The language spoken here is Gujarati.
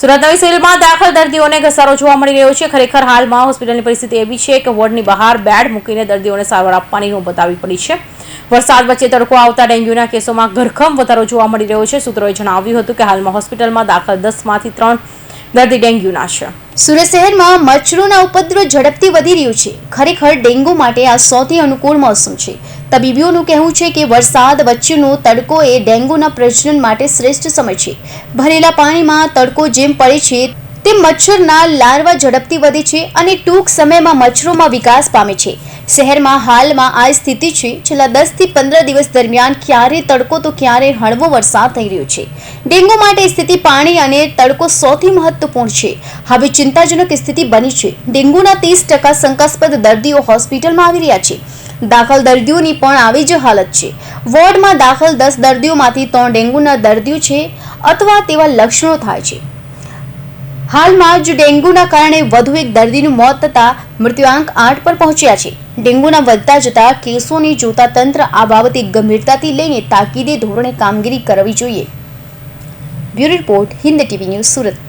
સુરત નવી સિવિલમાં દાખલ દર્દીઓને ઘસારો જોવા મળી રહ્યો છે. ખરેખર હાલમાં હોસ્પિટલની પરિસ્થિતિ એવી છે કે વોર્ડની બહાર બેડ મૂકીને દર્દીઓને સારવાર આપવાની નોબત આવી પડી છે. વરસાદ વચ્ચે તડકો આવતા ડેન્ગ્યુના કેસોમાં ઘરખમ વધારો જોવા મળી રહ્યો છે. સૂત્રોએ જણાવ્યું હતું કે હાલમાં હોસ્પિટલમાં દાખલ દસમાંથી ત્રણ દર્દી ડેન્ગ્યુના છે. સુરત શહેરમાં મચ્છરોના ઉપદ્રવ ઝડપથી વધી રહ્યું છે. ખરેખર ડેન્ગુ માટે આ સૌથી અનુકૂળ મોસમ છે. તબીબીઓનું કહેવું છે કે વરસાદ વચ્ચેનો તડકો એ ડેન્ગુના પ્રજનન માટે શ્રેષ્ઠ સમય છે. ભરેલા પાણીમાં તડકો જેમ પડે છે, તેમ મચ્છરના લાર્વા ઝડપથી વધે છે અને ટૂંક સમયમાં મચ્છરોમાં વિકાસ પામે છે. શહેરમાં હાલમાં આ સ્થિતિ છે. છેલ્લા દસથી પંદર દિવસ દરમિયાન ક્યારે તડકો તો ક્યારે હળવો વરસાદ થઈ રહ્યો છે. ડેન્ગુ માટે સ્થિતિ પાણી અને તડકો સૌથી મહત્વપૂર્ણ છે. હવે ચિંતાજનક સ્થિતિ બની છે. ડેન્ગુના ત્રીસ ટકા શંકાસ્પદ દર્દીઓ હોસ્પિટલમાં આવી રહ્યા છે. દાખલ દર્દીઓની પણ આવી જ હાલત છે. વોર્ડમાં દાખલ દસ દર્દીઓમાંથી ત્રણ ડેન્ગુના દર્દીઓ છે અથવા તેવા લક્ષણો થાય છે. હાલમાં જ ડેન્ગ્યુના કારણે વધુ એક દર્દીનું મોત થતા મૃત્યુઆંક આઠ પર પહોંચ્યા છે. ડેન્ગ્યુના વધતા જતા કેસોને જોતા તંત્ર આ બાબતે ગંભીરતાથી લઈને તાકીદે ધોરણે કામગીરી કરવી જોઈએ. Bureau report Hind TV news Surat.